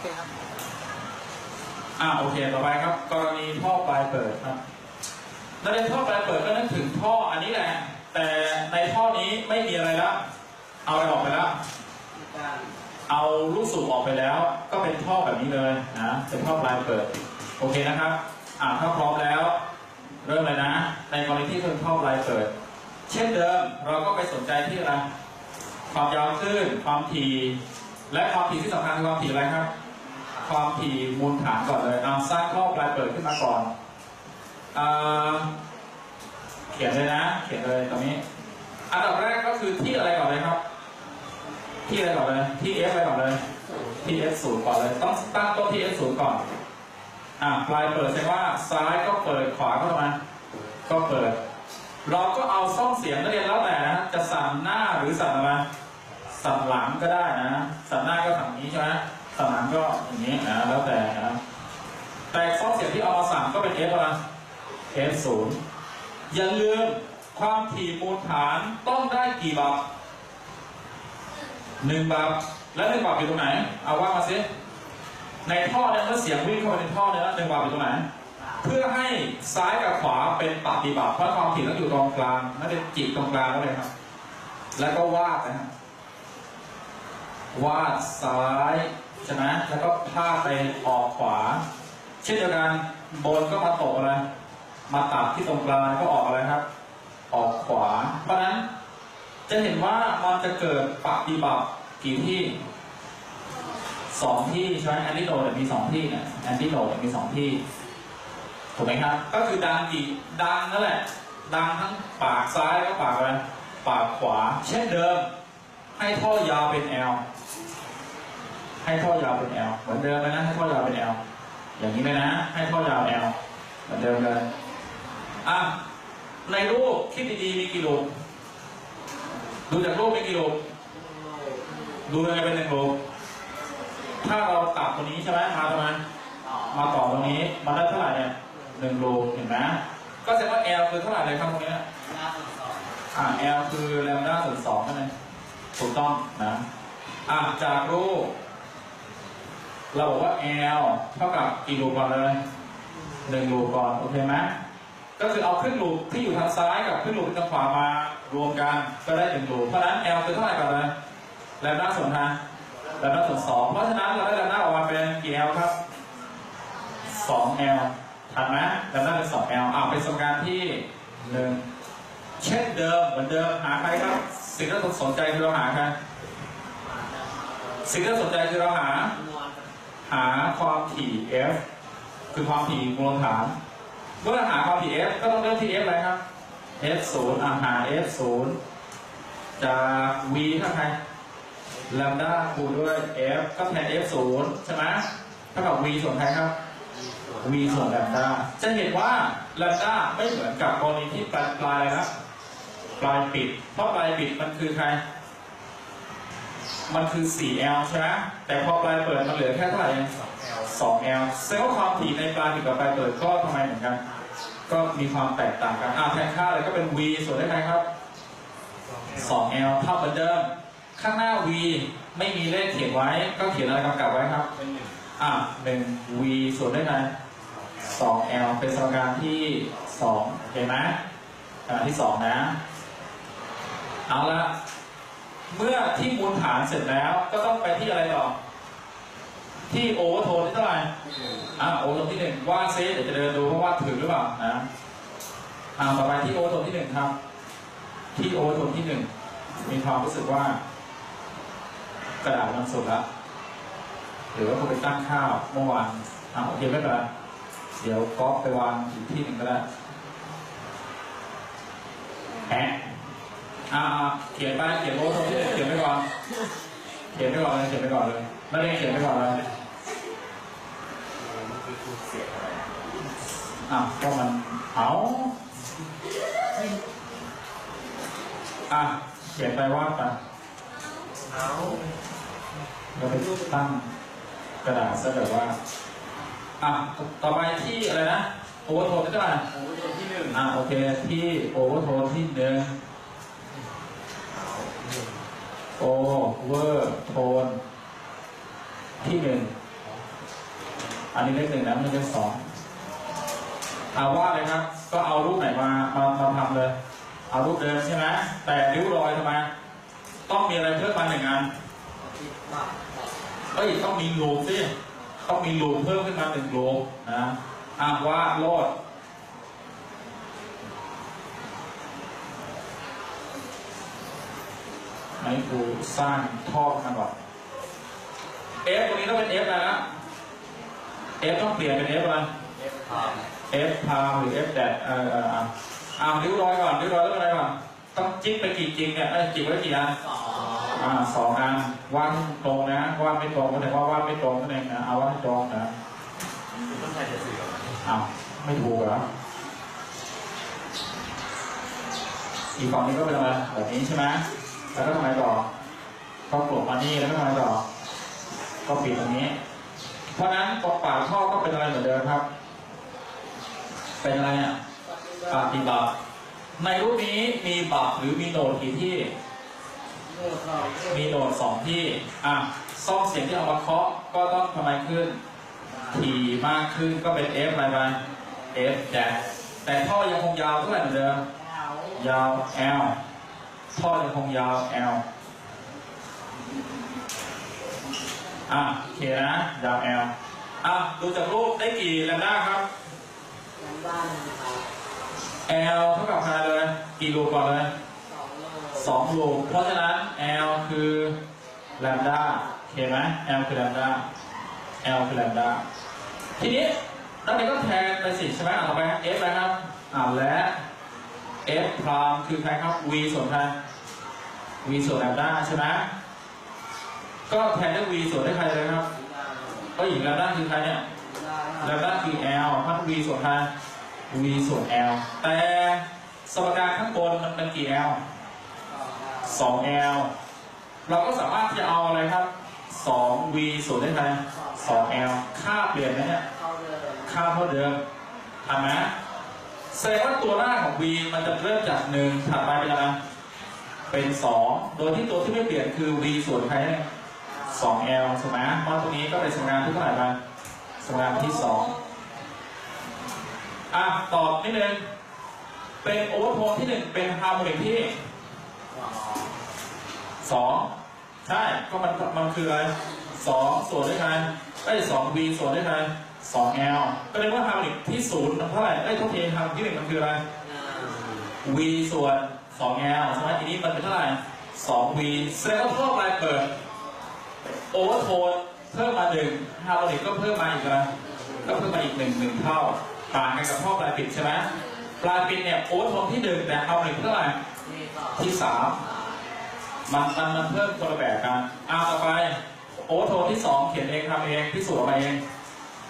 เคครับอ่าโอเคต่อไปครับ กรณีท่อปลายเปิดครับนักเรียนท่อปลายเปิดก็นึกถึงท่ออันนี้แหละ แต่ในท่อนี้ไม่มีอะไรละเอาอะไรออกไปแล้วการเอาลูกสูบออกไปแล้ว ก็เป็นท่อแบบนี้เลยนะเป็นท่อปลายเปิด โอเคนะครับ อ่าถ้าพร้อมแล้ว เริ่มเลยนะ ในกรณีที่เป็นท่อปลายเปิด เช่นเดิมเราก็ไปสนใจที่อะไรความยาวคลื่นความถี่และความถี่ที่สำคัญคือความถี่อะไรครับ ความถี่มูลฐานก่อนเลยเอาสร้างท่อปลายเปิดขึ้นมาก่อนอ่าเขียนเลยนะ เขียนเลยตรงนี้ อันดับแรกก็คือที่อะไรก่อนเลยครับ ที่อะไรก่อนเลย ที่ F อะไรก่อนเลย ที่ F ศูนย์ก่อนเลย ต้องตั้งต้นที่ F ศูนย์ก่อน อ่าปลายเปิดแสดงว่าซ้ายก็เปิดขวาก็ทำไมก็เปิด เราก็เอาซ่องเสียงนักเรียนแล้วแต่นะจะสั่นหน้าหรือสั่นอะไรสั่นหลังก็ได้นะ สั่นหน้าก็สั่นอย่างนี้ใช่ไหม สนหลังก็อย่างนี้นะแล้วแต่นะแต่ซ่อเสียงที่เอามาสั่นก็เป็น F อะไร F ศูนย์อย่าลืมความถี่มูลฐานต้องได้กี่บาทหนึ่งบาทและหนึ่งบาทอยู่ตรงไหน เอาว่ามาสิในท่อเนี่ยเมื่อเสียงวิ่งเข้าไปในท่อเนี่ยหนึ่งบาทอยู่ตรงไหน เพื่อให้ซ้ายกับขวาเป็นปฏิบัติเพราะความถี่ต้องอยู่ตรงกลางนั่นเป็นจิตตรงกลางก็เลยครับ แล้วก็วาดนะฮะวาดซ้าย ใช่ไหมแล้วก็พาดไปออกขวา เช่นเดียวกันบนก็มาตกอะไรมาตัดที่ตรงกลางก็ออกอะไรครับ ออกขวา เพราะนั้นจะเห็นว่ามันจะเกิดปฏิบัติกี่ที่สองที่ใช่ไหมแอนติโนดมีสองที่เนี่ยแอนติโนดมีสองที่ถูกไหมครับ ก็คือดังกี่ดังนั่นแหละ ดังทั้งปากซ้ายก็ปากอะไรปากขวา เช่นเดิม ให้ท่อยาวเป็น L ให้ท่อยาวเป็น L เหมือนเดิมเลยนะให้ท่อยาวเป็น L อย่างนี้เลยนะ ให้ท่อยาว L เหมือนเดิมเลยอะในรูปคิดดีๆมีกี่รูปดูจากรูปมีกี่รูปดูยังไงเป็นหนึ่งรูปถ้าเราตัดตรงนี้ใช่ไหมมาตรงนั้นมาต่อตรงนี้มาได้เท่าไหร่เนี่ยหนึ่งรูปเห็นไหมก็แสดงว่า L คือเท่าไหร่เลยครับตรงนี้น้าส่วนสองอ่า L คือแลมด้าส่วนสองนั่นเองถูกต้องนะอ่าจากรูป เราบอกว่า L เท่ากับกี่รูก่อนเลยหนึ่งรูก่อนโอเคไหมก็คือเอาครึ่งรูปที่อยู่ทางซ้ายกับครึ่งรูปที่ทางขวามารวมกันก็ได้หนึ่งรูปเพราะฉะนั้น L คือเท่าไหร่ก่อนเลยแลมด้าส่วนทางแลมด้าส่วนสองเพราะฉะนั้นเราได้แลมด้าออกมาเป็นกี่ L ครับสอง L ทันไหมแลมด้าเป็นสอง L อ่าเป็นสมการที่หนึ่งเช่นเดิมเหมือนเดิมหาใครครับ สิ่งที่เราสนใจคือเราหาใครสิ่งที่เราสนใจคือเราหา จำนวน หาความ ถี่ f คือความถี่มูลฐานเมื่อหาความถี่ f ก็ต้องเริ่มที่ f อะไรครับ f ศูนย์อ่าหา f ศูนย์จาก v เท่าไหร่ลมด้าคูณด้วย f ก็แทน f ศูนย์ใช่ไหมเท่ากับ v ส่วนใครครับ v ส่วนแลมด้าจะเห็นว่าแลมด้าไม่เหมือนกับกรณีที่ปลายปลายนะปลายปิด เพราะปลายปิดมันคือใคร มันคือ 4L ใช่ไหมแต่พอปลายเปิดมันเหลือแค่เท่าไหร่ เอง 2L แสดงว่าความถี่ในปลายปิดกับปลายเปิดก็ทำไมเหมือนกัน ก็มีความแตกต่างกันอ่าแทนค่าเลยก็เป็น V ส่วนได้ไหมครับ 2L เท่าเหมือนเดิม ข้างหน้า V ไม่มีเลขเขียนไว้ ก็เขียนอะไรกำกับไว้ครับ อะหนึ่ง v ส่วนได้ไหมสอง l เป็นสมการที่สองโอเคไหมสมการที่สองนะ เอาละเมื่อที่มูลฐานเสร็จแล้วก็ต้องไปที่อะไรต่อ ที่โอเวอร์โทนที่เท่าไหร่อะโอเวอร์โทนที่หนึ่งว่าซิเดี๋ยวจะเดินดูเพราะว่าถึงหรือเปล่านะอ่าต่อไปที่โอเวอร์โทนที่หนึ่งครับ ที่โอเวอร์โทนที่หนึ่งมีความรู้สึกว่า กระดาษมันสุดล้วหรือว่าคุณไปตั้งข้าวเมื่อวานอ่าโอเคไม่เป็นไรเดี๋ยวก๊อปไปวางอีกที่หนึ่งก็ได้แอะอ่าเขียนไปเขียนโน้ตตรงที่เขียนไปก่อนเขียนไปก่อนเลยเขียนไปก่อนเลยไม่ได้เขียนไปก่อนเลย มันคือคูณเสียอะไร อะก็มันเอาอะเขียนไปว่าไปเอาเราไปตั้งกระดาษซะแบบว่า อะ ต่อไปที่อะไรนะ โอเวอร์โทนเท่าไหร่โอ้ยตัวที่หนึ่งอ่าโอเค ที่โอเวอร์โทนที่หนึ่งเอาหนึ่งโอเวอร์โทนที่หนึ่งอ๋ออันนี้เลขหนึ่งนะไม่ใช่เลขสอง เอาว่าเลยครับ ก็เอารูปไหนมามามาทำเลย เอารูปเดิมใช่ไหมแต่ริ้วรอยทำไมต้องมีอะไรเพิ่มมาหนึ่งอันเอ้ยต้องมีรูปสิต้องมีรูปเพิ่มขึ้นมาหนึ่งรูปนะอะว่าโลดให้ครูสร้างท่อมาก่อน F ตรงนี้ต้องเป็น F อะไรนะ F ต้องเปลี่ยนเป็น F อะไรเอฟพาม F พาวหรือ F แดดเออเอออะอ่าริ้วรอยก่อนริ้วรอยต้องอะไรก่อนต้องจิ๊กไปกี่จริงเนี่ยเอ้ยจิกไว้กี่อันสองอ่าสองอันวาดตรงนะวาดไม่ตรงก็แต่ว่าวาดไม่ตรงนั่นเองนะเอาวาดให้ตรงนะคุณต้องใช้จะสื่อกับมันอ้าวไม่ถูกเหรออีกฝั่งนี้ก็เป็นอะไรแบบนี้ใช่ไหมแล้วก็ทำไมต่อก็กลบมานี่แล้วก็ทำไมต่อก็ปิดตรงนี้ เพราะฉะนั้นตรงปากท่อก็เป็นอะไรเหมือนเดิมครับ เป็นอะไรเนี่ยปฏิบัติในรูปนี้มีบับหรือมีโนดกี่ที่ มีโนดสองที่ อะซ่อมเสียงที่เอามาเคาะก็ต้องทำไมขึ้น ถี่มากขึ้นก็เป็น F อะไรไป F แดดแต่ท่อยังคงยาวเท่าไหร่เหมือนเดิม ยาว L ท่อยังคงยาว L อะโอเคนะ ยาว L อะดูจากรูปได้กี่แลมด้าครับ L เท่ากับอะไรเลยกี่รูปก่อนเลยสองลูกเพราะฉะนั้น L คือแลมด้าโอเคไหม L คือแลมด้า L คือแลมด้าทีนี้ด้านนี้ก็แทนไปสิใช่ไหมอ่านต่อไป F อะไรครับอ่าและ F พรามคือใครครับ V ส่วนใคร V ส่วนแลมด้าใช่ไหมก็แทนด้วย V ส่วนด้วยใครเลยครับก็อีกแลมด้าคือใครเนี่ย แลมด้าคือ L พัด V ส่วนใคร V ส่วน L แต่สมการข้างบนมันเป็นกี่ L 2L เราก็สามารถที่จะเอาอะไรครับ 2V ส่วนได้ไหม 2L ค่าเปลี่ยนไหมเนี่ยค่าเท่าเดิมทำไหมแสดงว่าตัวหน้าของ V มันจะเริ่มจาก1ถัดไปเป็นอะไรเป็น 2 โดยที่ตัวที่ไม่เปลี่ยนคือ V ส่วนใครเนี่ย 2L ใช่ไหมเพราะตรงนี้ก็เป็นสมการที่เท่าไหร่มา สมารที่2อะตอบนิดนึงเป็นโอเวอร์โทนที่1เป็นฮาร์โมนิกที่สองใช่ก็มันมันคืออะไรสองส่วนด้วยกันไอ้สอง v ส่วนด้วยกันสอง l ก็เรียกว่าฮาร์โมนิกที่ศูนย์เท่าไหร่ไอ้ยเท่าทีฮาร์โมนิกที่หนึ่งมันคืออะไร v ส่วนสอง l ใช่ไหมทีนี้มันเป็นเท่าไหร่สอง v แสดงว่าท่อปลายเปิดโอเวอร์โทน เพิ่มมาหนึ่งฮาร์โมนิกก็เพิ่มมาอีกนะก็เพิ่มมาอีกหนึ่งหนึ่งเท่า ต่างกันกับท่อปลายปิดใช่ไหมปลายปิดเนี่ยโอเวอร์โทนที่หนึ่งแต่ฮาร์โมนิกเท่าไหร่ที่สามมันมันมันเพิ่มคนละแบบกันอ่าต่อไปโอเวอร์โทนที่สองเขียนเองทำเองพิสูจน์ออกมาเอง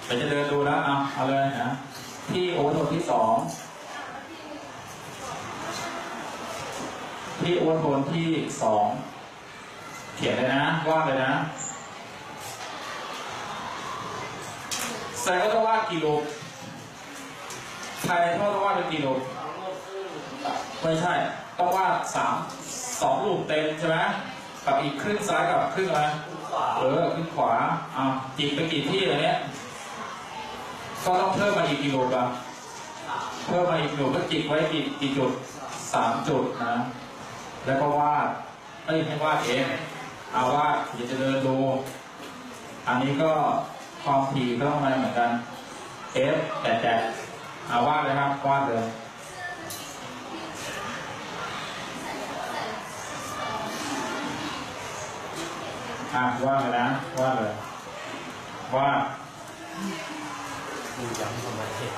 เดี๋ยวจะเดินดูแล้วเอาเอาเลยนะที่โอเวอร์โทนที่สองที่โอเวอร์โทนที่สองเขียนเลยนะว่าเลยนะ ดงว่าต้องวาดกี่รูปภายในท่อต้องวาดเป็นกี่รูปไม่ใช่ ต้องวาดสามสองลูกเต็มใช่ไหมกับอีกครึ่งซ้ายกับครึ่งอะไรเออครึ่งขวาอะจิกไปกี่ที่เลยเนี้ยก็ต้องเพิ่มมาอีกกี่ลูกอะเพิ่มมาอีกลูกก็จิกไว้กี่กี่จุดสามจุดนะ แล้วก็วาดเอ้ยให้วาดเองเอาวาดเดี๋ยวจะเดินดูอันนี้ก็ คอมพีก็ต้องมาเหมือนกัน F แต่แต่เอาวาดเลยครับวาดเลยอะว่าเลยนะว่าเลยว่าดูย้ำทำไมเห็น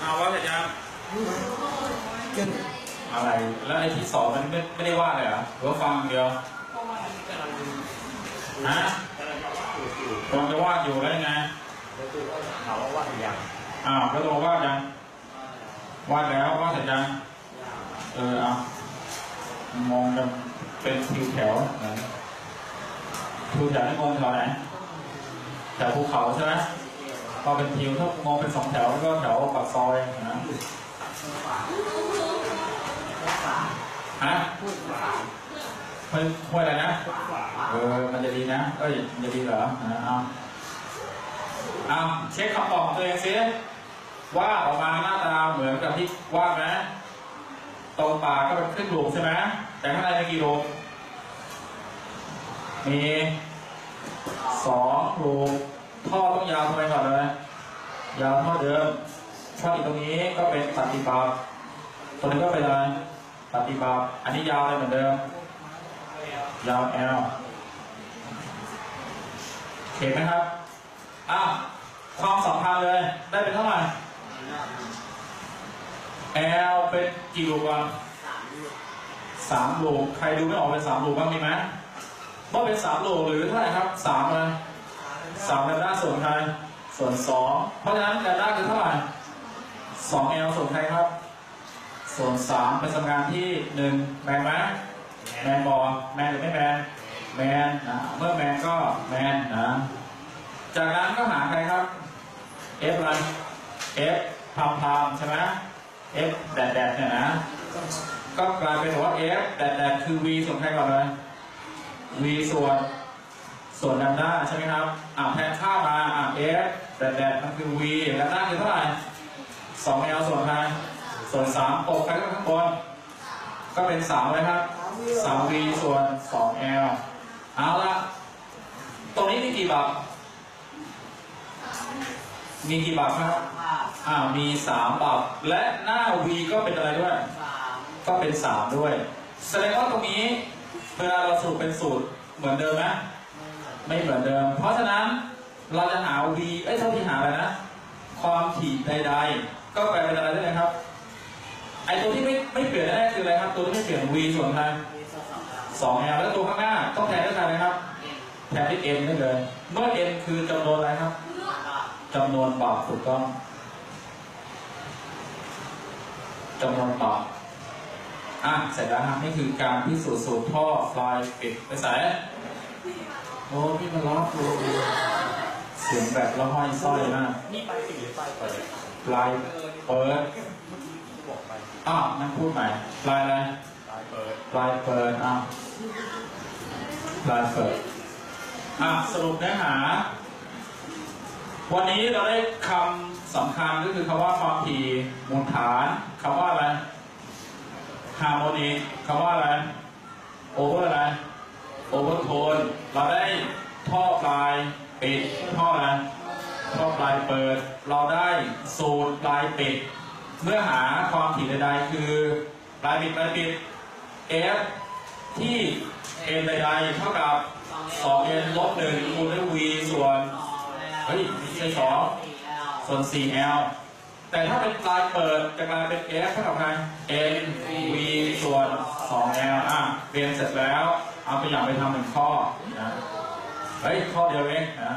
เอาว่าเสร็จยังอะไร แล้วไอ้ที่สองมันไม่ไม่ได้ว่าเลยเหรอหรือว่าฟังอย่างเดียวกำลังฮะกำลังจะวาดอยู่กำลังจะวาดอยู่แล้วยังไงแล้วคือก็ถามว่าวาดหรือยังอ้าวแล้วตัววาดยังวาดแล้ววาดเสร็จยังเออเอามองกันเป็นทิวแถวนะทิวแถวนี่มองแถวไหนแถวภูเขาใช่ไหมพอเป็นทิวถ้ามองเป็นสองแถวก็แถวปากซอยนะ ฮะห้วยห้วยอะไรนะ เออ มันจะดีนะ เอ้ย มันจะดีเหรออ่าเอาเอาเช็คคำตอบของตัวเองซิว่าออกมาหน้าตาเหมือนกับที่ว่าดไหมตรงปากก็เป็นครึ่งลูกใช่ไหมแต่ข้างในเป็นกี่ลูกมีสองลูกท่อต้องยาวทำไมก่อนเลยยาวเท่าเดิมท่ออีกตรงนี้ก็เป็นปฏิบัติตรงนี้ก็เป็นอะไร ปฏิบัติอันนี้ยาวเลยเหมือนเดิม ยาว L เห็นไหมครับอะความสัมพันธ์เลย ได้เป็นเท่าไหร่ L เป็นกี่ลูกวะสามลูก ใครดูไม่ออกเป็นสามลูกบ้างมีไหมว่าเป็นสามลูกหรือเท่าไหร่ครับสามเลยสามแลมด้าส่วนใครส่วนสองเพราะฉะนั้นแลมด้าคือเท่าไหร่สอง L ส่วนใครครับ ส่วนสามเป็นสมการที่หนึ่งแมนไหมแมนบอแมนหรือไม่แมนแมนนะเมื่อแมนก็แมนนะจากนั้นก็หาใครครับ F อะไร F พามพามใช่ไหม F แดดแดดเนี่ยนะก็กลายเป็นว่า F แดดแดดคือ V ส่วนใครก่อนเลย V ส่วนส่วนดัมด้าใช่ไหมครับอ่าแทนค่ามาอ่า F แดดแดดมันคือ V ดัมด้าคือเท่าไหร่ 2L ส่วนใคร ส่วน3ตกไปก็ข้างบนก็เป็น3เลยครับ 3V ส่วน 2L เอาละตรงนี้มีกี่บับมีกี่บับครับอ่ามี3บับและหน้า V ก็เป็นอะไรด้วยก็เป็น3ด้วยแสดงว่าตรงนี้เวลาเราสรุปเป็นสูตรเหมือนเดิมไหมไม่เหมือนเดิม เพราะฉะนั้นเราจะหา V เอ้ยเท่าที่หาอะไรนะ ความถี่ใด ๆ ก็แปลเป็นอะไรได้เลยครับ ไอตัวที่ไม่ไม่เปลี่ยนแน่ๆคืออะไรครับ ตัวที่ไม่เปลี่ยน V ส่วนทาง 2L แล้วตัวข้างหน้าต้องแทนด้วยอะไรครับ แทนที่ n ได้เลยเมื่อ n คือจำนวนอะไรครับจำนวนบาทถูกต้องจำนวนบาทอะเสร็จแล้วครับนี่คือการพิสูจน์สูตรท่อฟลายปิดไปใส่โอ้พี่มาล้อกูเสียงแบบละห้อยสร้อยมากนี่ไปสี่หรือไปเปิดปลายเปิดบ อ้าวนั่นพูดใหม่ลายอะไรไปเปิดลายเปิดอ้าวลายเปิดอะสรุปเนื้อหา วันนี้เราได้คำสำคัญก็คือคำว่าความถี่มูลฐานคำว่าอะไรฮาร์โมนีคำว่าอะไรโอเวอร์อะไรโอเวอร์โทนเราได้ท่อปลายปิดท่ออะไรท่อปลายเปิด เราได้สูตรปลายปิด เมื่อหาความถี่ใดๆคือปลายปิดปลายปิด f ที่ n ใดๆเท่ากับ 2n ลบ1คูณด้วย v ส่วน เฮ้ยไม่ใช่สองส่วน 4l แต่ถ้าเป็นปลายเปิดจะกลายเป็น f เท่ากับไง n v ส่วน 2l อะเรียนเสร็จแล้ว เอาตัวอย่างไปทำหนึ่งข้อนะเฮ้ยข้อเดียวเองนะ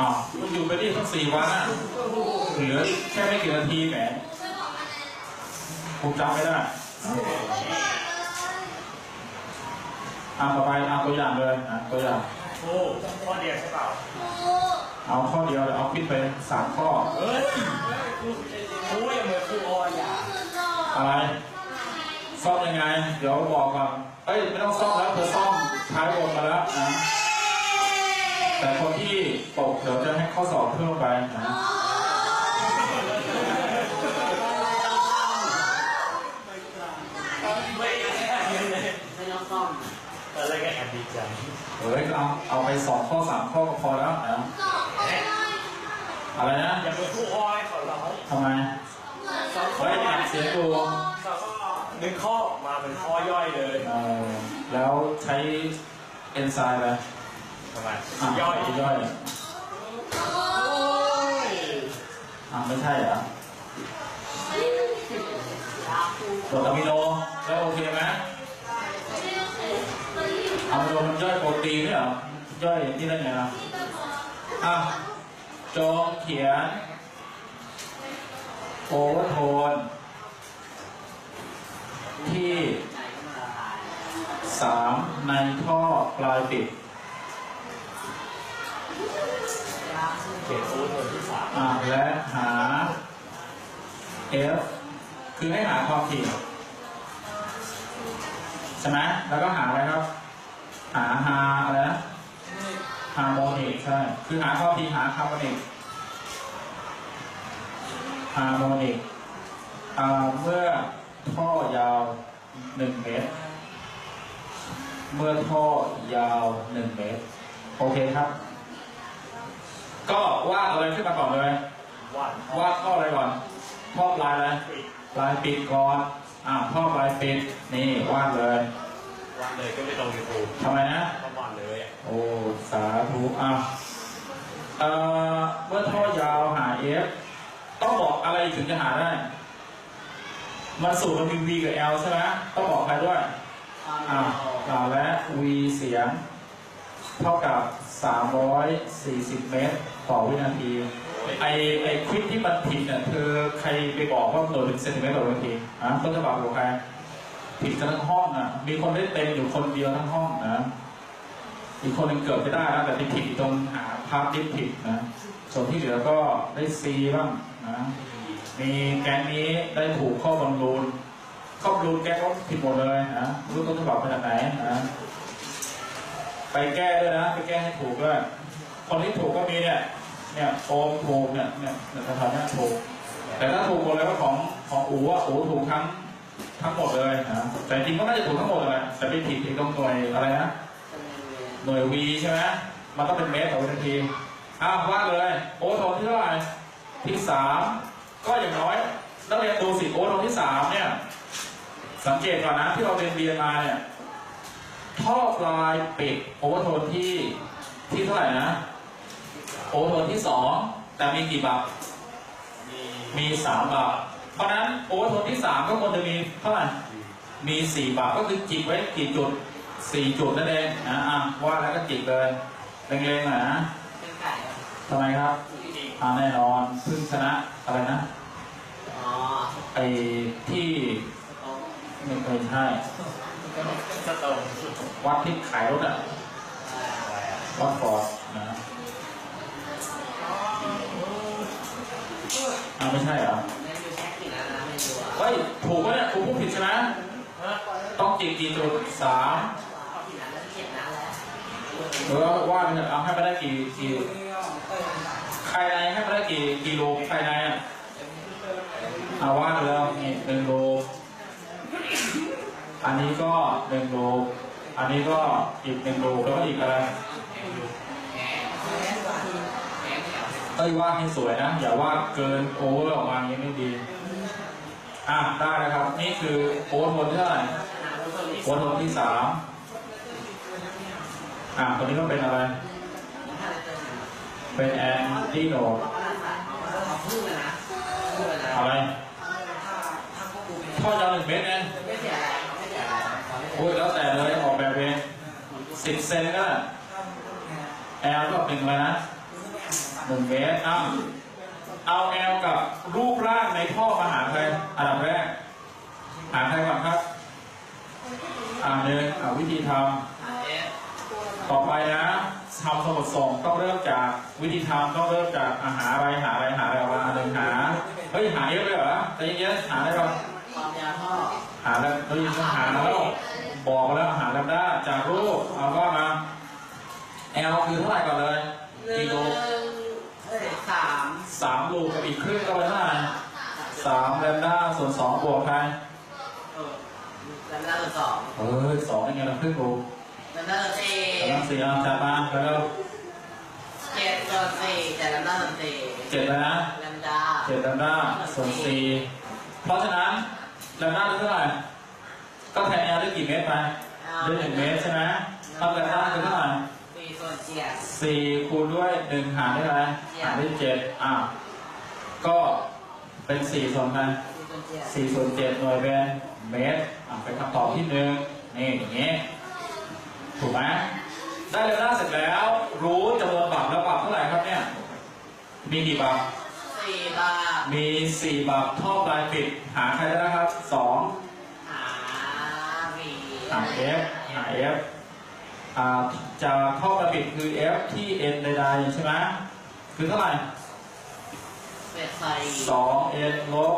อ้าวมันอยู่ไปนี่ตั้งสี่วันอะเหลือแค่ไม่กี่นาทีแหมผมจำไม่ได้อ่าต่อไปเอาตัวอย่างเลยนะตัวอย่างโอ้ข้อเดียวใช่เปล่าเอาข้อเดียวเลยเอาคิดไปสามข้อเฮ้ยโอ้ยเหมือนครูออยอะอะไรซ่อมยังไง เดี๋ยวบอกก่อนเอ้ยไม่ต้องซ่อมแล้วเธอซ่อมท้ายบนมาแล้วนะ แต่คนที่ตกเดี๋ยวจะให้ข้อสอบเพิ่มไปนะไม่เลยไม่ต้องซ่อมอะไรกันแอบดีใจเฮ้ยเอาเอาไปสองข้อสามข้อก็พอแล้วนะอะไรนะอย่าเป็นครูออยขอร้องทำไมเฮ้ยอัดเสียงกูเขาก็ดึงข้อออกมาเป็นข้อย่อยเลยแล้วใช้เอนไซม์ไร ทำไมอะย่อยย่อยโอ้ยอะไม่ใช่เหรอยาคูกรดอะมิโนแล้วโอเคไหมอะมิโนมันย่อยโปรตีนไม่เหรอย่อยที่นั่นไงล่ะอะจงเขียนโอเวอร์โทนที่ใจก็มาละลายสามในท่อปลายปิด ขียนโอเวอร์โทนที่สามอ่าและหา F คือให้หาความถี่ใช่ไหมแล้วก็หาอะไรครับ หาฮาอะไรนะฮาร์โมนิกใช่คือหาความถี่หาฮาร์โมนิกฮาร์โมนิกเมื่อท่อยาวหนึ่งเมตร เมื่อท่อยาวหนึ่งเมตร โอเคครับ ก็วาดอะไรขึ้นมาก่อนเลยวาดวาดท่ออะไรก่อนท่อปลายอะไรปิดปลายปิดก่อนอ่าท่อปลายปิดนี่วาดเลยวาดเลยก็ไม่ตรงยูทูบทำไมนะก็วาดเลยอะโอ้สาธุอะเอ่อเมื่อท่อยาวหา F ต้องบอกอะไรถึงจะหาได้ มันสูตรมันมี V กับ L ใช่ไหมต้องบอกใครด้วย อ่าอ่าและ V เสียง เท่ากับ 340 เมตร ต่อวินาที ไอไอควิดที่มันผิดเนี่ยคือใครไปบอกว่าหน่วยเป็นเซนติเมตรต่อวินาทีอะต้นฉบับของใครผิดกันทั้งห้องอะ มีคนได้เต็มอยู่คนเดียวทั้งห้องนะ อีกคนนึงเกือบไม่ได้นะแต่ที่ผิดตรงหาภาพที่ผิดนะ ส่วนที่เหลือก็ได้ซีบ้างนะ มีแก๊งนี้ได้ถูกข้อบอลลูนข้อบอลลูนแก๊งก็ผิดหมดเลยนะรู้ต้นฉบับมาจากไหนนะ ไปแก้ด้วยนะ ไปแก้ให้ถูกด้วย คนที่ถูกก็มีเนี่ย เนี่ยโอมถูกเนี่ยเนี่ยสถานะถูก แต่ถ้าถูกหมดเลยก็ของของอู๋อะอู๋ถูกทั้งทั้งหมดเลยนะแต่จริงก็ไม่ได้ถูกทั้งหมดเลยแต่ไปผิดที่ตรงหน่วยอะไรนะหน่วยวีใช่ไหมมันต้องเป็นเมตรต่อวินาทีอ้าวว่าดเลย โอโทนที่เท่าไหร่ที่สามก็อย่างน้อยนักเรียนดูสิโอโทนที่สามเนี่ย สังเกตก่อนนะที่เราเรียนเรียนมาเนี่ย ท่อปลายปิดโอเวอร์โทนที่ที่เท่าไหร่นะโอเวอร์โทนที่สองแต่มีกี่บับมีมีสามบับเพราะฉะนั้นโอเวอร์โทนที่สามก็ควรจะมีเท่าไหร่มีสี่บับก็คือจิกไว้กี่จุดสี่จุดนั่นเองนะอะว่าแล้วก็จิกเลยเล็งๆหน่อยนะทำไมครับอ่าแน่นอนพึ่งชนะอะไรนะไอ้ที่ไม่เคยใช่ สตรงวัดที่ขายรถอะอะไรอะวัดฟอร์ดนะอ้าวไม่ใช่เหรอเฮ้ยถูกปะเนี่ยครูพูดผิดใช่ไหมต้องจิกกี่จุดสามหรือว่าว่าไปเถอะเอาให้มาได้กี่กี่ภายในให้มาได้กี่กี่โลภายในอะเอาว่าไปแล้วนี่หนึ่งโล อันนี้ก็หนึ่งโลอันนี้ก็อีกหนึ่งโลแล้วก็อีกอะไรเอ้ยวาดให้สวยนะ อย่าวาดเกินโอเวอร์ออกมาอย่างนี้ไม่ดี อะได้แล้วครับ นี่คือโอเวอร์โทนที่เท่าไหร่โอเวอร์โทนที่สามอะตัวนี้ก็เป็นอะไร เป็นแอนตี้โนดอะไรท่อยาวหนึ่งเมตรเอง โอ้ยแล้วแต่เลยออกแบบเองสิบเซนก็ได้แอลก็เป็นอะไรนะหนึ่งเมตรอ้าวเอาแอลกับรูปร่างในท่อมาหาใครอันดับแรก หาใครก่อนครับอ่าหนึ่งอ่าวิธีทำต่อไปนะทำสมุดส่งต้องเริ่มจากวิธีทำต้องเริ่มจากอาหาอะไรหาอะไรหาอะไรออกมาหนึ่งหาเฮ้ยหาเยอะเลยเหรอแต่ยังเยอะหาอะไรก่อนหาแล้วเฮ้ยต้องหาแล้ว บอกมาแล้วหาแล้วได้จากรูปเอาก็มา L คือเท่าไหร่ก่อนเลยกิโลสามสามลูกกับอีกครึ่งก็เป็นเท่าไหร่สามแลมด้าส่วนสองบวกใครเออแล้วน่าจะสองเฮ้ยสองเป็นไงล่ะครึ่งลูกแล้วน่าจะสี่กำลังสี่เอาจัดมาแล้วก็เจ็ดส่วนสี่แต่แล้วน่าจะสี่เจ็ดแล้วนะแลมดาเจ็ดแลมด้าส่วนสี่เพราะฉะนั้นแลมด้าได้เท่าไหร่ ก็แทนแอลได้กี่เมตรไปได้หนึ่งเมตรใช่ไหมเท่าแลมด้าคือเท่าไหร่สี่ส่วนเจ็ดสี่คูณด้วยหนึ่งหารได้เท่าไหร่หารได้เจ็ดอะก็เป็นสี่ส่วนไปสี่ส่วนเจ็ดสี่ส่วนเจ็ดหน่วยเป็นเมตรอะเป็นคำตอบที่หนึ่งนี่อย่างนี้ถูกไหมได้แลมด้าเสร็จแล้ว รู้จำนวนบักแล้วบักเท่าไหร่ครับเนี่ย มีกี่บักสี่บาทมีสี่บักท่อปลายปิด หาใครได้นะครับสอง หาวีหา f หา f อ่าจะท่อประบิดคือ f ที่ n ใดๆใช่ไหมคือเท่าไหร่เป็ดใส่สอง n ลบ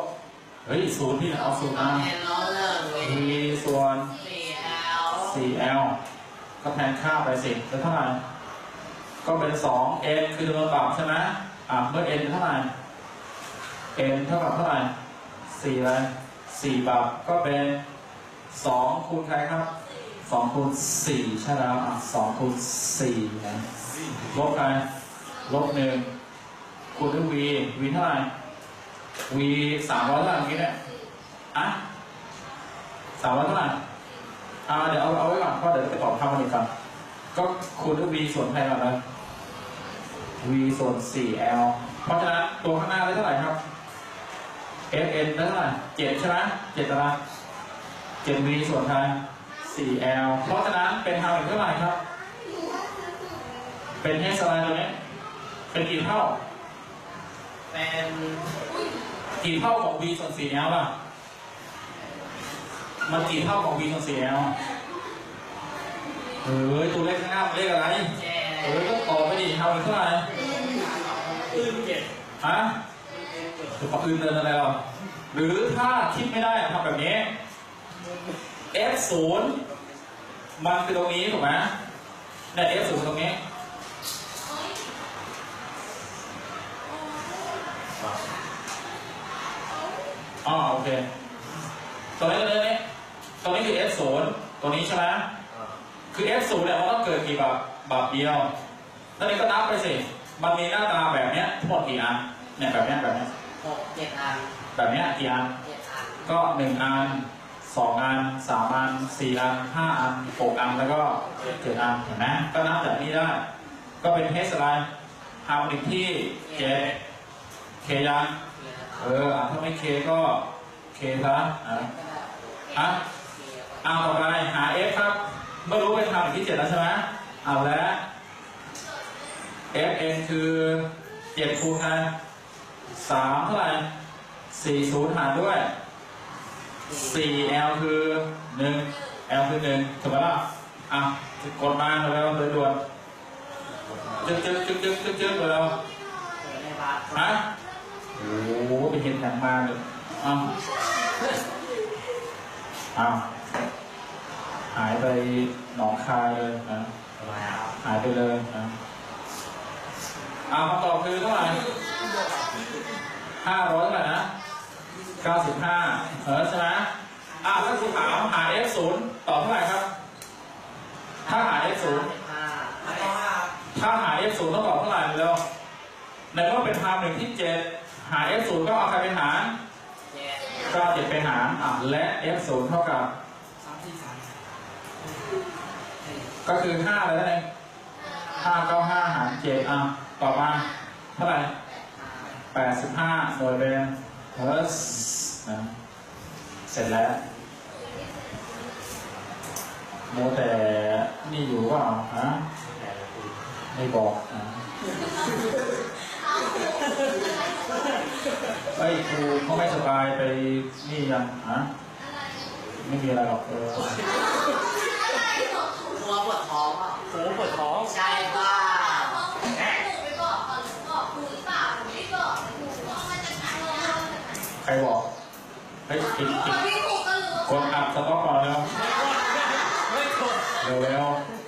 เฮ้ยศูนย์ที่ไหนเอาศูนย์ต้อมางเห็นน้องเรื่องเว้ย v ส่วนสี่แอล 4l ก็แทนค่าไปสิเป็นเท่าไหร่ ก็เป็น 2 n คือจำนวนปรับใช่ไหมอะเมื่อ n เป็นเท่าไหร่ n เท่ากับเท่าไหร่4อะไร4ปรับก็เป็น 2คูณใครครับ2คูณ4ใช่แล้วอะ2คูณ4นะลบใครลบ1คูณด้วย v v เท่าไหร่ v 300เท่าไหร่เมื่อกี้เนี่ยอะ300เท่าไหร่อ่าเดี๋ยวเอาเอาไว้ก่อนเพราะเดี๋ยวจะไปตอบคำมันอีกก่อนก็คูณด้วย v ส่วนใครก่อนเลย v ส่วน 4l เพราะฉะนั้นตัวข้างหน้าได้เท่าไหร่ครับ fn ได้เท่าไหร่7ใช่ไหม7ตาราง 7v ส่วนใคร 4l เพราะฉะนั้นเป็นทางอีกเท่าไหร่ครับ เป็น h อะไรตัวนี้เป็นกี่เท่า เป็นกี่เท่าของ v ส่วน 4l ล่ะ มันกี่เท่าของ v ส่วน 4l เฮ้ยตัวเลขข้างหน้ามันเลขอะไรเจเออก็ตอบไปดิทำอีกเท่าไหร่ตื้นเจ็ดฮะจะปะอื่นเดินอะไรหรอหรือถ้าคิดไม่ได้ทำแบบนี้ f ศูนย์มันคือตรงนี้ถูกไหมเนี่ย f ศูนย์ตรงนี้อ๋อโอเค ตรงนี้ตรงนี้ตรงนี้คือ f ศูนย์ตรงนี้ใช่ไหมอ่าคือ f 0เนี่ยมันต้องเกิดกี่แบบแบบเดียวแล้วนี่ก็นับไปสิ มันมีหน้าตาแบบเนี้ยทั้งหมดกี่อันเนี่ยแบบเนี้ยแบบเนี้ยหกเจ็ดอันแบบเนี้ยกี่อันเจ็ดอันก็หนึ่งอัน สองอันสามอันสี่อันห้าอันหกอันแล้วก็เจ็ดอันเห็นไหมก็นับแบบนี้ได้ ก็เป็นเทสอะไรฮาร์โมนิกที่เจ็ดเคยังเอออะถ้าไม่เคก็เคซะอะอะเอาต่อไปหา f ครับเมื่อรู้เป็นคำที่เจ็ดแล้วใช่ไหมเอาแล้ว f n คือเจ็ดคูณใครสามเท่าไหร่สี่ศูนย์หารด้วย สี่ l คือหนึ่ง l คือหนึ่งถูกไหมล่ะอะกดมาเร็วๆเลยด่วนจึ๊กจึ๊กจึ๊กจึ๊กจึ๊กจึ๊กเร็วฮะโอ้โหไปเห็นหนังมาเลยอ้าวอ้าวหายไปหนองคายเลยนะหายไปเลยนะเอาวคำตอบคือเท่าไหร่ห้าร้อยเท่าไหร่นะ เก้าสิบห้าเออใช่ไหมอ่าถ้าคุณถามหา f ศูนย์ตอบเท่าไหร่ครับ ถ้าหา f ศูนย์ห้าถ้าหา f ศูนย์ต้องตอบเท่าไหร่เร็วในเมื่อเป็นทางหนึ่งที่เจ็ดหา f ศูนย์ก็เอาใครเป็นหารเจ็ดก็เอาเจ็ดเป็นหารอะและ f ศูนย์เท่ากับสามสี่สามก็คือห้าเลยนั่นเองห้าเก้าห้าหารเจ็ดอะ ต่อมาเท่าไหร่แปดสิบห้าหน่วยเป็น เฮิร์ตซ์นะเสร็จแล้วโมแต่นี่อยู่เปล่าฮะแต่ละทีไม่บอกนะไอ้ยครูเขาไม่สบายไปนี่ยังฮะไม่มีอะไรหรอกเออตัวปวดท้องอะโอ้ปวดท้องใช่ป่ะ ใครบอกเฮ้ยกินกินกดอัดสต็อกก่อนแล้วไม่กดเร็วๆ